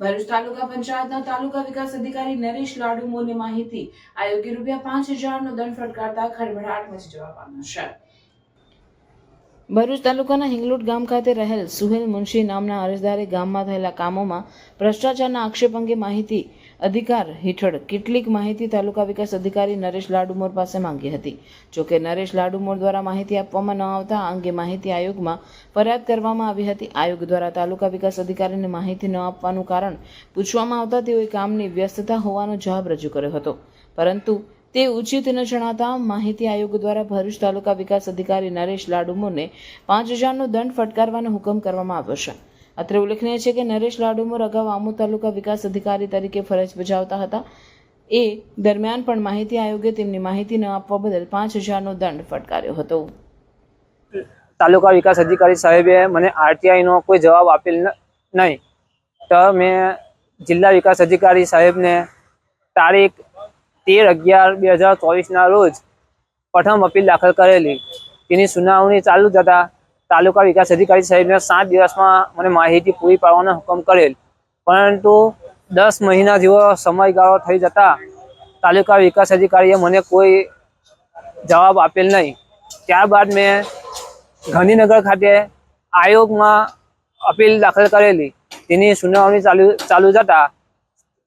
ભરૂચ તાલુકા પંચાયતના તાલુકા વિકાસ અધિકારી નરેશ લાડુમોને માહિતી આયોગે રૂપિયા પાંચ હજારનો દંડ ફટકારતા ખળભળાટ મચી જવા પામ્યો છે. ભરૂચ તાલુકાના હિંગલોટ ગામ ખાતે રહેલ સુહેલ મુનશી નામના અરજદારે ગામમાં થયેલા કામોમાં ભ્રષ્ટાચારના આક્ષેપ અંગે માહિતી અધિકાર હેઠળ કેટલીક માહિતી તાલુકા વિકાસ અધિકારી નરેશ લાડુમોર પાસે માંગી હતી. જોકે નરેશ લાડુમોર દ્વારા માહિતી આપવામાં ન આવતા આ અંગે માહિતી આયોગમાં ફરિયાદ કરવામાં આવી હતી. આયોગ દ્વારા તાલુકા વિકાસ અધિકારીને માહિતી ન આપવાનું કારણ પૂછવામાં આવતા તેઓએ કામની વ્યસ્તતા હોવાનો જવાબ રજૂ કર્યો હતો. પરંતુ તે ઉચિત ન જણાતા માહિતી આયોગ દ્વારા ભરૂચ તાલુકા વિકાસ અધિકારી નરેશ લાડુમોરને પાંચ હજારનો દંડ ફટકારવાનો હુકમ કરવામાં આવ્યો છે. અત્રે ઉલ્લેખનીય છે કે નરેશ લાડુમોર અગાઉ આમોદ તાલુકા વિકાસ અધિકારી તરીકે ફરજ બજાવતા હતા. એ દરમિયાન પણ માહિતી આયોગે તેમની માહિતી ન આપવા બદલ પાંચ હજારનો દંડ ફટકાર્યો હતો. તાલુકા વિકાસ અધિકારી સાહેબે મને આરટીઆઈ નો કોઈ જવાબ આપેલ નહીં. તો મેં જિલ્લા વિકાસ અધિકારી સાહેબને તારીખ તેર અગિયાર બે હજાર ચોવીસના રોજ પ્રથમ અપીલ દાખલ કરેલી. તેની સુનાવણી ચાલુ થતા તાલુકા વિકાસ અધિકારી સાહેબને સાત દિવસમાં મને માહિતી પૂરી પાડવાનો હુકમ કરેલ. પરંતુ દસ મહિના જેવો સમયગાળો થઈ જતા તાલુકા વિકાસ અધિકારીએ મને કોઈ જવાબ આપેલ નહીં. ત્યારબાદ મેં ગાંધીનગર ખાતે આયોગમાં અપીલ દાખલ કરેલી. તેની સુનાવણી ચાલુ ચાલુ જતા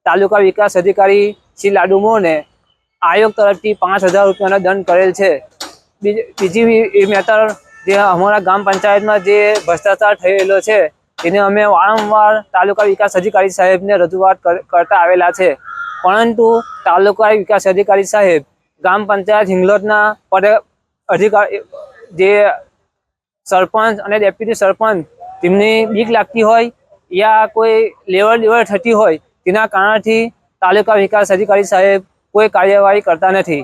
તાલુકા વિકાસ અધિકારી શ્રી લાડુ મોહને આયોગ તરફથી પાંચ હજાર રૂપિયાનો દંડ કરેલ છે. બીજી મેટર જે અમારા ગ્રામ પંચાયતમાં જે ભ્રષ્ટાચાર થયેલો છે, તેને અમે વારંવાર તાલુકા વિકાસ અધિકારી સાહેબને રજૂઆત કરતા આવેલા છે. પરંતુ તાલુકા વિકાસ અધિકારી સાહેબ ગ્રામ પંચાયત હિંગલોટના પદ અધિકારી, જે સરપંચ અને ડેપ્યુટી સરપંચ તેમની બીક લાગતી હોય યા કોઈ લેવડ લેવલ થતી હોય તેના કારણથી તાલુકા વિકાસ અધિકારી સાહેબ કોઈ કાર્યવાહી કરતા નથી.